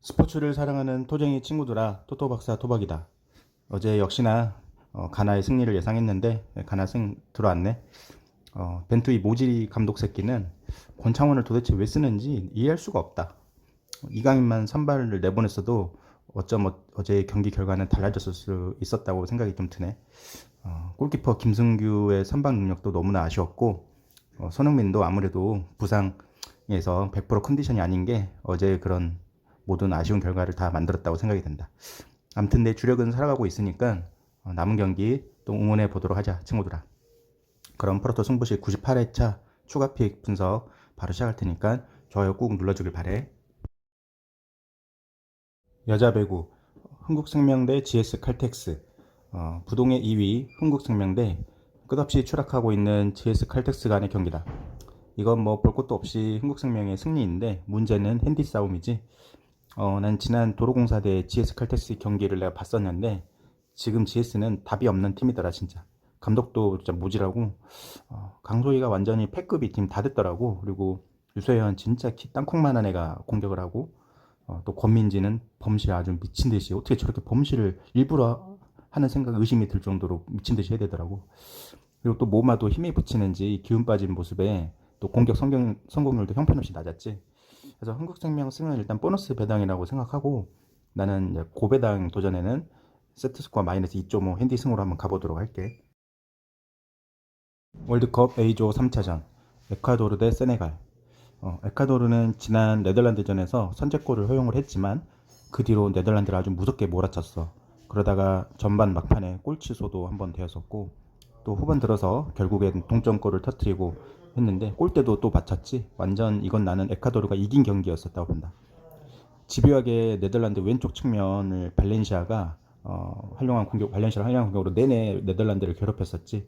스포츠를 사랑하는 토쟁이 친구들아 토토 박사 토박이다. 어제 역시나 어, 가나의 승리를 예상했는데 네, 가나 승 들어왔네. 어, 벤투이 모지리 감독 새끼는 권창원을 도대체 왜 쓰는지 이해할 수가 없다. 이강인만 선발을 내보냈어도 어쩜 어, 어제 경기 결과는 달라졌을 수 있었다고 생각이 좀 드네. 어, 골키퍼 김승규의 선방 능력도 너무나 아쉬웠고 어, 손흥민도 아무래도 부상에서 100% 컨디션이 아닌 게 어제 그런 모든 아쉬운 결과를 다 만들었다고 생각이 된다. 아무튼 내 주력은 살아가고 있으니까 어, 남은 경기 또 응원해 보도록 하자 친구들아. 그럼 프로토 승부시 98회차 추가 픽 분석 바로 시작할 테니까 좋아요 꾹 눌러주길 바래. 여자 배구 흥국생명대 GS 칼텍스 어, 부동의 2위 흥국생명대 끝없이 추락하고 있는 GS 칼텍스 간의 경기다. 이건 뭐 볼 것도 없이 흥국생명의 승리인데 문제는 핸디 싸움이지. 어, 난 지난 도로공사 대 GS 칼텍스 경기를 내가 봤었는데 지금 GS는 답이 없는 팀이더라 진짜. 감독도 진짜 모지라고 어, 강소희가 완전히 패급이 팀 다 됐더라고. 그리고 유소연 진짜 키 땅콩만한 애가 공격을 하고 어, 또 권민지는 범실 아주 미친 듯이 어떻게 저렇게 범실을 일부러 하는 생각 의심이 들 정도로 미친 듯이 해야 되더라고. 그리고 또 모마도 힘이 붙이는지 기운 빠진 모습에 또 공격 성공, 성공률도 형편없이 낮았지. 그래서 한국생명 승은 일단 보너스 배당이라고 생각하고 나는 고배당 도전에는 세트 스코어 마이너스 2.5 핸디 승으로 한번 가보도록 할게. 월드컵 A조 3차전 에콰도르 대 세네갈 어, 에콰도르는 지난 네덜란드전에서 선제골을 허용을 했지만 그 뒤로 네덜란드를 아주 무섭게 몰아쳤어. 그러다가 전반 막판에 골 취소도 한번 되었었고 또 후반 들어서 결국엔 동점골을 터뜨리고 했는데 골대도 또 맞췄지. 완전 이건 나는 에콰도르가 이긴 경기였었다고 본다. 집요하게 네덜란드 왼쪽 측면을 발렌시아가 어, 활용한 공격, 발렌시아를 활용한 공격으로 내내 네덜란드를 괴롭혔었지.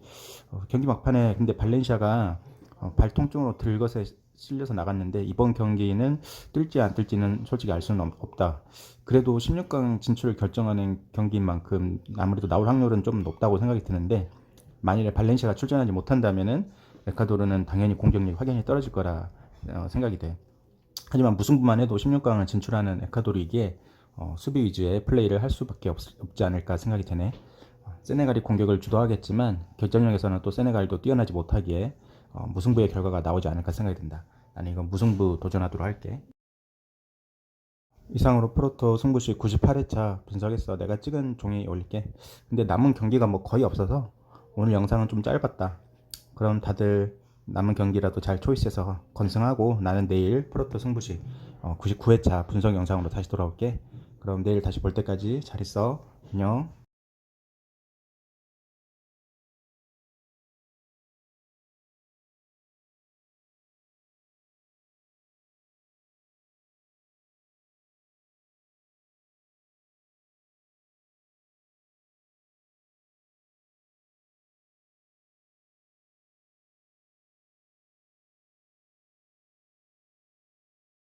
어, 경기 막판에 근데 발렌시아가 어, 발통증으로 들것에 실려서 나갔는데 이번 경기는 뜰지 안 뜰지는 솔직히 알 수는 없- 없다. 그래도 16강 진출을 결정하는 경기인 만큼 아무래도 나올 확률은 좀 높다고 생각이 드는데 만일에 발렌시아가 출전하지 못한다면은 에콰도르는 당연히 공격력이 확연히 떨어질 거라 어, 생각이 돼. 하지만 무승부만 해도 16강을 진출하는 에콰도르이기에 어, 수비 위주의 플레이를 할 수밖에 없, 지 않을까 생각이 되네. 어, 세네갈이 공격을 주도하겠지만 결정력에서는 또 세네갈도 뛰어나지 못하기에 어, 무승부의 결과가 나오지 않을까 생각이 든다. 나는 이건 무승부 도전하도록 할게. 이상으로 프로토 승부시 98회차 분석했어. 내가 찍은 종이 올릴게. 근데 남은 경기가 뭐 거의 없어서 오늘 영상은 좀 짧았다. 그럼 다들 남은 경기라도 잘 초이스해서 건승하고 나는 내일 프로토 승부시 99회차 분석 영상으로 다시 돌아올게. 그럼 내일 다시 볼 때까지 잘 있어. 안녕.